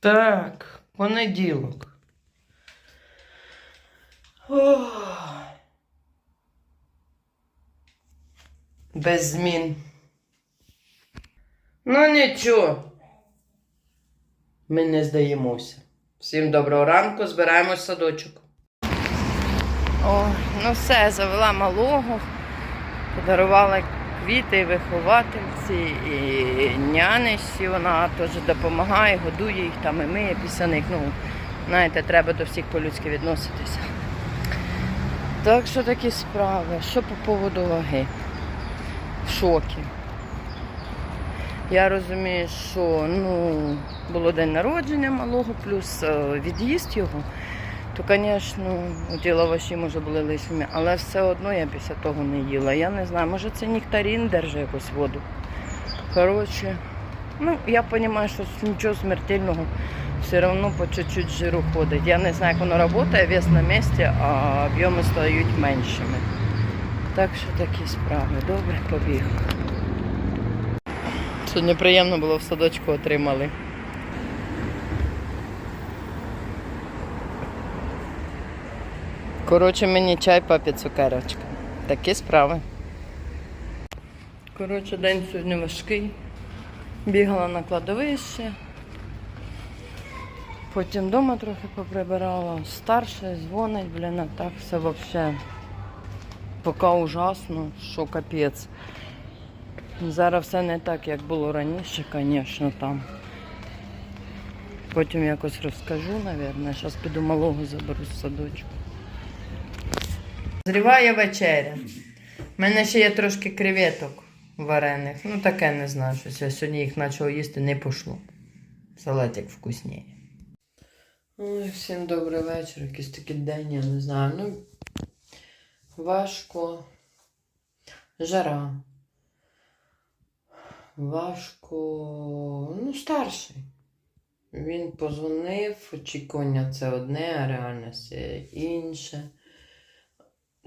Так, понеділок. Ох. Без змін. Ну нічого. Ми не здаємося. Всім доброго ранку, збираємось садочок. О, ну все, завела малого, подарувала квіти виховательці і нянечці. Вона теж допомагає, годує їх там і миє після них. Ну, знаєте, треба до всіх по-людськи відноситися. Так що такі справи. Що по поводу ваги? В шокі. Я розумію, що ну, було день народження малого, плюс е, від'їзд його, то, звісно, тіла ваші може були лишніми, але все одно я після того не їла. Я не знаю, може це нектарин держить якусь воду. Коротше, ну, я розумію, що нічого смертельного все одно по чуть-чуть жиру ходить. Я не знаю, як воно працює, вес на місці, а об'єми стають меншими. Так що такі справи. Добре, побіг. Сьогодні приємно було в садочку отримали. Коротше, мені чай, папі цукерочка. Такі справи. Коротше, день сьогодні важкий. Бігала на кладовище. Потім вдома трохи поприбирала. Старший дзвонить, блін, а так все взагалі. Поки ужасно, що капець. Зараз все не так, як було раніше, звісно, там. Потім якось розкажу, мабуть. Зараз піду малого заберу з садочку. Зріває вечеря. У мене ще є трошки креветок варених. Ну таке не знаю, щось я сьогодні їх почала їсти, не пошло. Салатик вкусніє. Ой, всім добрий вечір. Якийсь такий день, я не знаю. Ну, важко. Жара. Важко. Ну, старший. Він позвонив, очікування це одне, а реальність інше.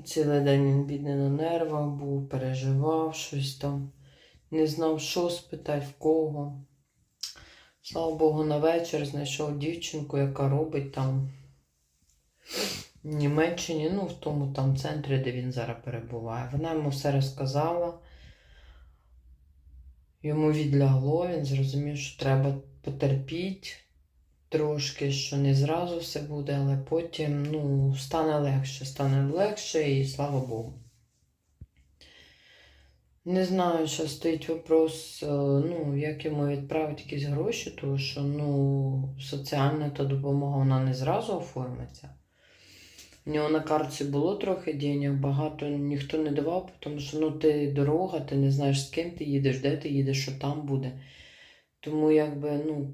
Цілий день він бідний на нервах був, переживав щось там, не знав, що спитати, в кого. Слава Богу, на вечір знайшов дівчинку, яка робить там в Німеччині, ну, в тому там центрі, де він зараз перебуває. Вона йому все розказала. Йому відлягло, він зрозумів, що треба потерпіти трошки, що не зразу все буде, але потім ну, стане легше, стане легше і слава Богу. Не знаю, що стоїть вопрос, е, ну, як йому відправити якісь гроші, тому що ну, соціальна та допомога вона не зразу оформиться. У нього на картці було трохи денег, багато ніхто не давав, тому що ну, ти дорога, ти не знаєш, з ким ти їдеш, де ти їдеш, що там буде. Тому якби, ну,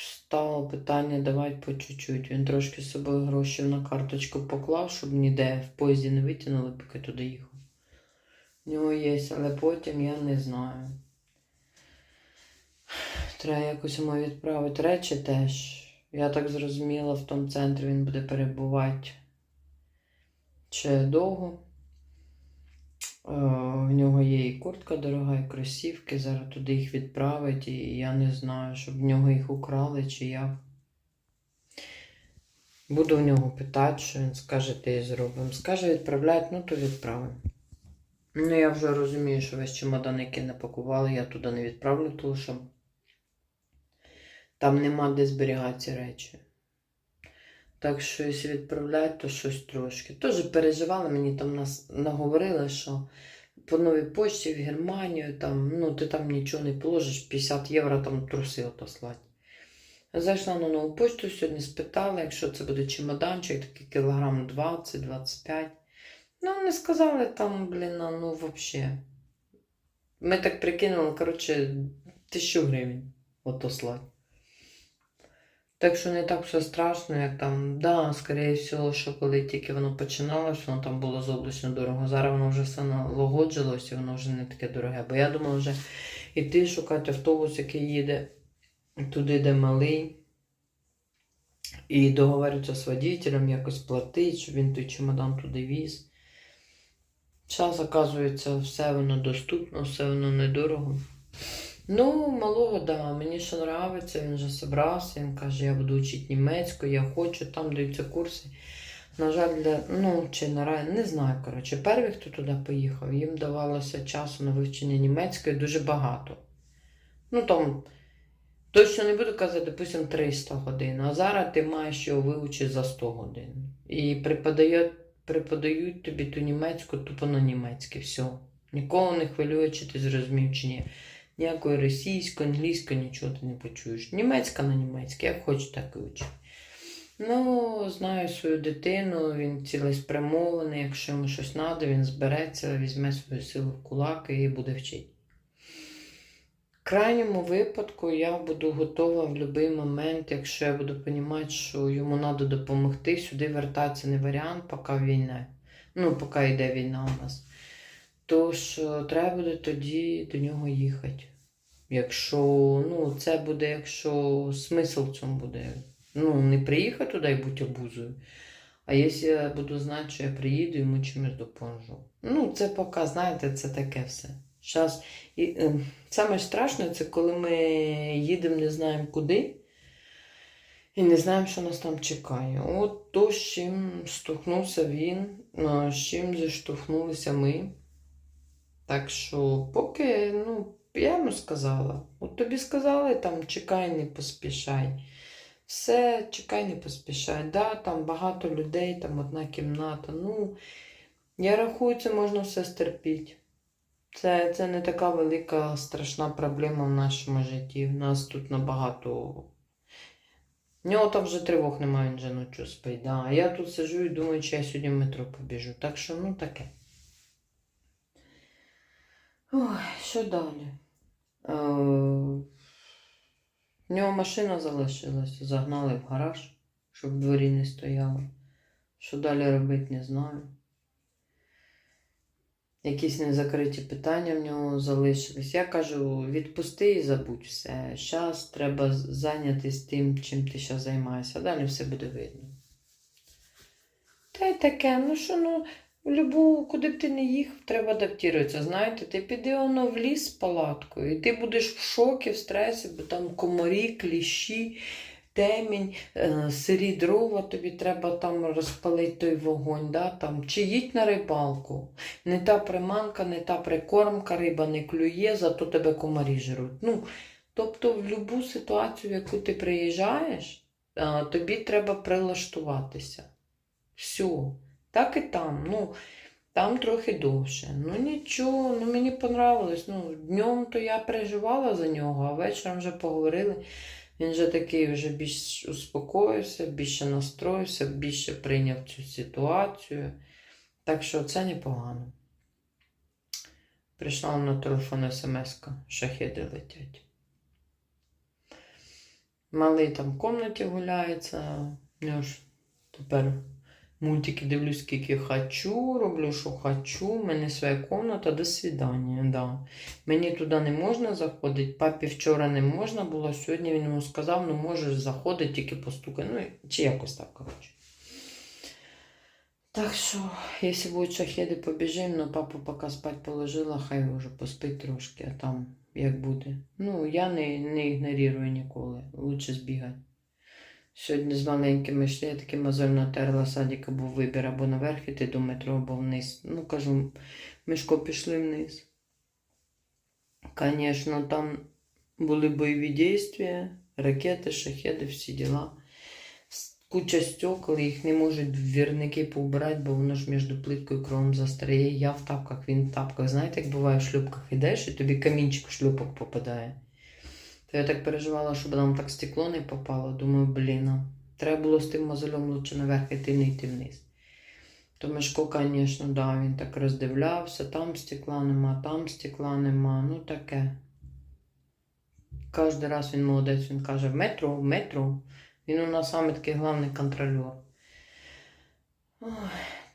стало питання давати по чуть-чуть. Він трошки з собою гроші на карточку поклав, щоб ніде в поїзді не витягнули, поки туди їхав. У нього є, але потім я не знаю. Треба якось йому відправити речі теж. Я так зрозуміла, в тому центрі він буде перебувати ще довго. Е, В нього є і куртка дорога, і кросівки. Зараз туди їх відправить, і я не знаю, щоб в нього їх украли чи як. Буду в нього питати, що він скаже, ти зробимо. Скаже, відправляють, ну то відправимо. Ну, я вже розумію, що весь чемодан, який напакували, я туди не відправлю, тому що там нема де зберігати ці речі. Так що, якщо відправляють, то щось трошки. Теж переживали, мені там нас наговорили, що по новій почті в Германію, там, ну, ти там нічого не положиш, 50 євро там труси отослати. Зайшла на нову почту, сьогодні спитала, якщо це буде чемоданчик, такий кілограм 20-25. Ну, вони сказали там, блін, ну взагалі. Ми так прикинули, коротше, тисячу гривень отослати. Так що не так все страшно, як там, да, скоріше всього, що коли тільки воно починалося, воно там було зоблачно дорого. Зараз воно вже все налагоджилось і воно вже не таке дороге. Бо я думала вже йти шукати автобус, який їде туди, де малий. І договоритися з водителем, якось платити, щоб він той чемодан туди віз. Зараз, оказується, все воно доступно, все воно недорого. Ну, малого, да, мені ще нравиться, він вже зібрався, він каже, я буду вчити німецьку, я хочу, там даються курси. На жаль, для, ну, чи на не знаю, коротше, перші, хто туди поїхав, їм давалося часу на вивчення німецької дуже багато. Ну, там, точно не буду казати, допустимо, 300 годин, а зараз ти маєш його вивчити за 100 годин. І преподають, преподають тобі ту німецьку тупо на німецькій, все. Нікого не хвилює, чи ти зрозумів, чи ні. Ніякої російської, англійської, нічого ти не почуєш. Німецька на німецькій, як хочеш, так і учи. Ну, знаю свою дитину, він цілеспрямований, якщо йому щось треба, він збереться, візьме свою силу в кулак і буде вчити. В крайньому випадку я буду готова в будь-який момент, якщо я буду розуміти, що йому треба допомогти, сюди вертатися не варіант, поки війна. Ну, поки йде війна у нас. Тож треба буде тоді до нього їхати. Якщо, ну, це буде, якщо смисл в цьому буде. Ну, не приїхати туди і бути обузою. А якщо я буду знати, що я приїду, йому чимось допоможу. Ну, це поки, знаєте, це таке все. Щас, і, е, саме страшне, це коли ми їдемо, не знаємо куди, і не знаємо, що нас там чекає. От то, з чим стукнувся він, з чим зіштовхнулися ми. Так що, поки, ну, я йому сказала. От тобі сказали, там, чекай, не поспішай. Все, чекай, не поспішай. Да, там багато людей, там одна кімната. Ну, я рахую, це можна все стерпіти. Це, це не така велика страшна проблема в нашому житті. В нас тут набагато. В нього там вже тривог немає, він же ночі спить. Да. А я тут сиджу і думаю, чи я сьогодні в метро побіжу. Так що, ну таке. Ой, що далі? Е, в нього машина залишилася, загнали в гараж, щоб в дворі не стояла. Що далі робити, не знаю. Якісь незакриті питання в нього залишились. Я кажу, відпусти і забудь все. Зараз треба зайнятися тим, чим ти зараз займаєшся, далі все буде видно. Та й таке, ну що, ну, любу, куди б ти не їхав, треба адаптуватися. Знаєте, ти піди воно в ліс з палаткою, і ти будеш в шокі, в стресі, бо там комарі, кліщі, темінь, е, сирі дрова, тобі треба там розпалити той вогонь. Да? Там, чи їдь на рибалку. Не та приманка, не та прикормка, риба не клює, зато тебе комарі жруть. Ну, тобто, в будь-яку ситуацію, в яку ти приїжджаєш, е, тобі треба прилаштуватися. Все. Так і там. Ну, там трохи довше. Ну нічого, ну мені понравилось. Ну, днем то я переживала за нього, а вечором вже поговорили. Він вже такий вже більш успокоївся, більше настроївся, більше прийняв цю ситуацію. Так що це непогано. Прийшла на телефон смс-ка, шахеди летять. Малий там в кімнаті гуляється. Я ж тепер мультики дивлюсь, скільки хочу, роблю, що хочу. У мене своя кімната, до свидання. Да. Мені туди не можна заходити. Папі вчора не можна було. Сьогодні він йому сказав, ну можеш заходити, тільки постукай. Ну, чи якось так, коротше. Так що, якщо будуть шахеди, побіжимо, но папу поки спать положила, хай вже поспить трошки, а там як буде. Ну, я не, не ігнорую ніколи. Лучше збігати. Сьогодні з маленькими йшли, я таки мозоль натерла, садіка був вибір або наверх іти до метро, або вниз. Ну, кажу, Мишко пішли вниз. Звісно, там були бойові дії, ракети, шахеди, всі діла. Куча стекол, їх не можуть двірники поубирати, бо воно ж між плиткою і кровом застряє. Я в тапках, він в тапках. Знаєте, як буває в шлюпках ідеш, і тобі камінчик в шлюпок попадає. Я так переживала, щоб нам так стекло не попало. Думаю, блін, треба було з тим мозолем лучше наверх іти, не йти вниз. То Мишко, звісно, да, він так роздивлявся, там стекла нема, там стекла нема, ну таке. Кожен раз він молодець, він каже, в метро, в метро. Він у нас саме такий головний контролер. Ой,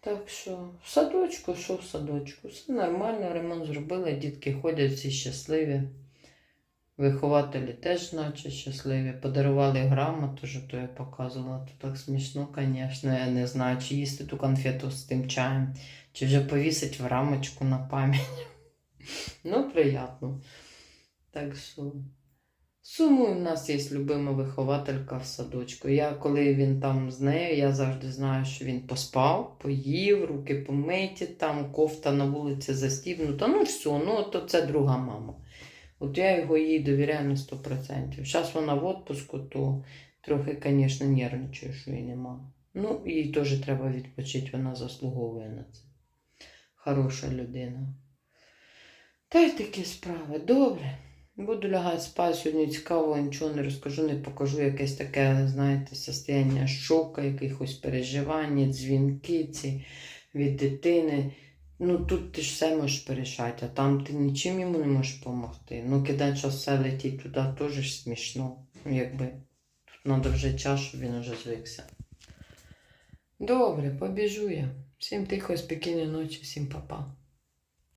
так що, в садочку, що в садочку? Все нормально, ремонт зробили, дітки ходять, всі щасливі. Вихователі теж наче щасливі. Подарували грамоту, що то я показувала. То так смішно, звісно. Я не знаю, чи їсти ту конфету з тим чаєм, чи вже повісить в рамочку на пам'ять. Ну, приємно. Так що. Сумую, в нас є любима вихователька в садочку. Я, коли він там з нею, я завжди знаю, що він поспав, поїв, руки помиті, там кофта на вулиці застібнута. Ну все, ну то це друга мама. От я його їй довіряю на 100%. Зараз вона в відпуску, то трохи, звісно, нервничаю, що її нема. Ну, їй теж треба відпочити, вона заслуговує на це. Хороша людина. Та й такі справи. Добре. Буду лягати спати сьогодні цікаво, нічого не розкажу, не покажу якесь таке, знаєте, состояння шока, якихось переживань, дзвінки ці від дитини. Ну тут ти ж все можеш порішати, а там ти нічим йому не можеш допомогти. Ну, кидай час все летіть туди теж смішно. Ну, Якби тут треба вже час, щоб він вже звикся. Добре, побіжу я. Всім тихо, спокійної ночі, всім па-па.